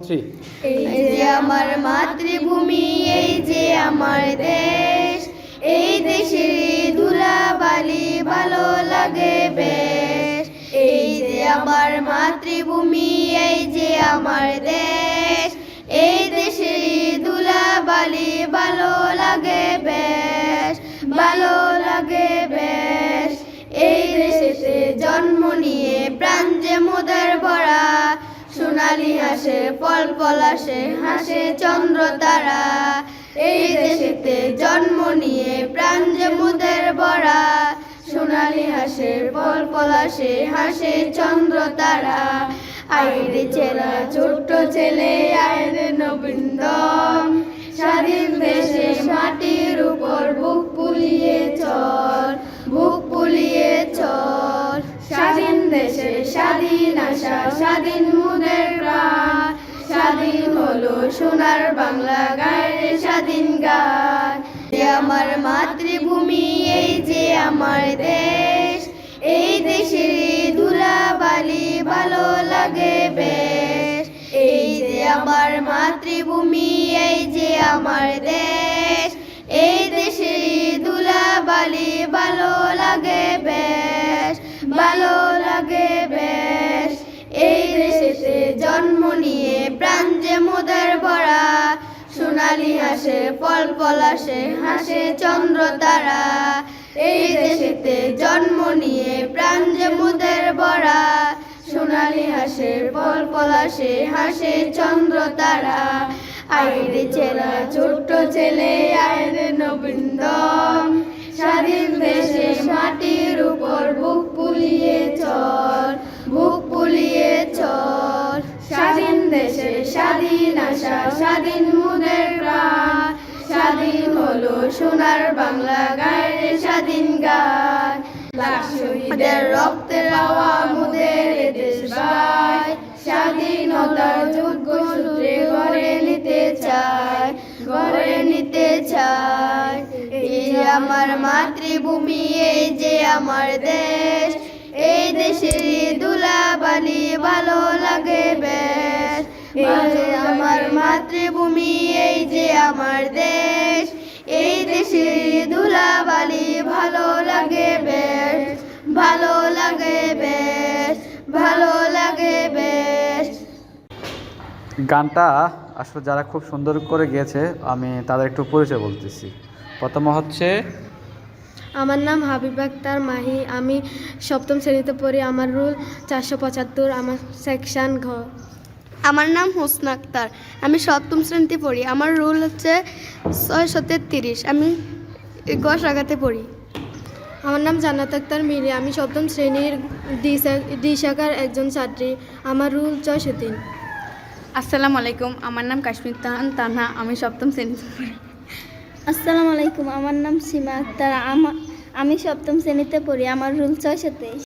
এই যে আমার মাতৃভূমি, এই যে আমার দেশ, এই দেশের ধুলাবালি ভালো লাগে বেশ। এই যে আমার মাতৃভূমি, এই যে আমার দেশ, এই দেশের ধুলাবালি ভালো লাগে বেশ, ভালো লাগে বেশ। এই দেশেতে জন্ম নিয়ে প্রাণ যে ভরা সোনালি হাসে ফল পলাশে হাসে চন্দ্র তারা। এই দেশেতে জন্ম নিয়ে প্রাণ যে মুদের ভরা সোনালি হাসে ফল পলাশে হাসে চন্দ্র তারা। আইরে ছেলে ছোট্ট ছেলে, আইরে নবীন্দম স্বাধীন দেশে স্বাধীন মুদের প্রাণ, স্বাধীন হলো সোনার বাংলা গায়ে স্বাধীন গান। যে আমার মাতৃভূমি, এই যে আমার দেশ, এই দেশের ধুলাবালি ভালো লাগে বেশ। এই যে আমার মাতৃভূমি, এই যে আমার দেশ, এই দেশের ধুলাবালি ভালো লাগে বেশ। ভালো জন্ম নিয়ে প্রাণ যে মোদের ভরা সোনালি হাসে, ফল পলাশে হাসে চন্দ্র তারা। এই দেশেতে জন্ম নিয়ে প্রাণ যে মোদের ভরা সোনালি হাসে, ফল পলাশে হাসে চন্দ্র তারা। আইরে ছেলে ছোট্ট ছেলে, আইরে নবীন্দম স্বাধীন দেশে মাটির উপর বুক পুলিয়ে স্বাধীন স্বাধীন মুদের প্রাণ। স্বাধীন হলো সোনার বাংলা গায়ে স্বাধীন গান। লাখ শহীদের রক্তের হাওয়া মুদের দেশ ভাই স্বাধীনতার যোগ্য সূত্রে গড়ে নিতে চায় গড়ে নিতে চায়। এই আমার মাতৃভূমি, এই যে আমার দেশ। এই দেশের দুলাবালি ভালো লাগে বেশ। আমার মাতৃভূমি এই যে আমার দেশ। এই দেশের ধুলাবালি ভালো লাগে বেশ ভালো লাগে বেশ ভালো লাগে বেশ। গানটা আসলে যারা খুব সুন্দর করে গেয়েছে আমি তাদের একটু পরিচয় বলতেছি। প্রথম হচ্ছে আমার নাম হাবিব আক্তার মাহি। আমি সপ্তম শ্রেণীতে পড়ি। আমার রুল চারশো পঁচাত্তর আমার সেকশন ঘ। আমার নাম হোসনা আক্তার। আমি সপ্তম শ্রেণীতে পড়ি। আমার রুল হচ্ছে ছয় ছয়শো তেত্রিশ আমি গ শাখাতে পড়ি। আমার নাম জান্নাত আক্তার মিলি আমি সপ্তম শ্রেণির ডি শাখার একজন ছাত্রী। আমার রুল ছয়শো তিন। আসসালামু আলাইকুম। আমার নাম কাশ্মীর তাহান তানহা। আমি সপ্তম শ্রেণীতে পড়ি। আসসালামু আলাইকুম। আমার নাম সীমা আক্তার। আমা- আমি সপ্তম শ্রেণীতে পড়ি। আমার রুল ছয়শো তেইশ।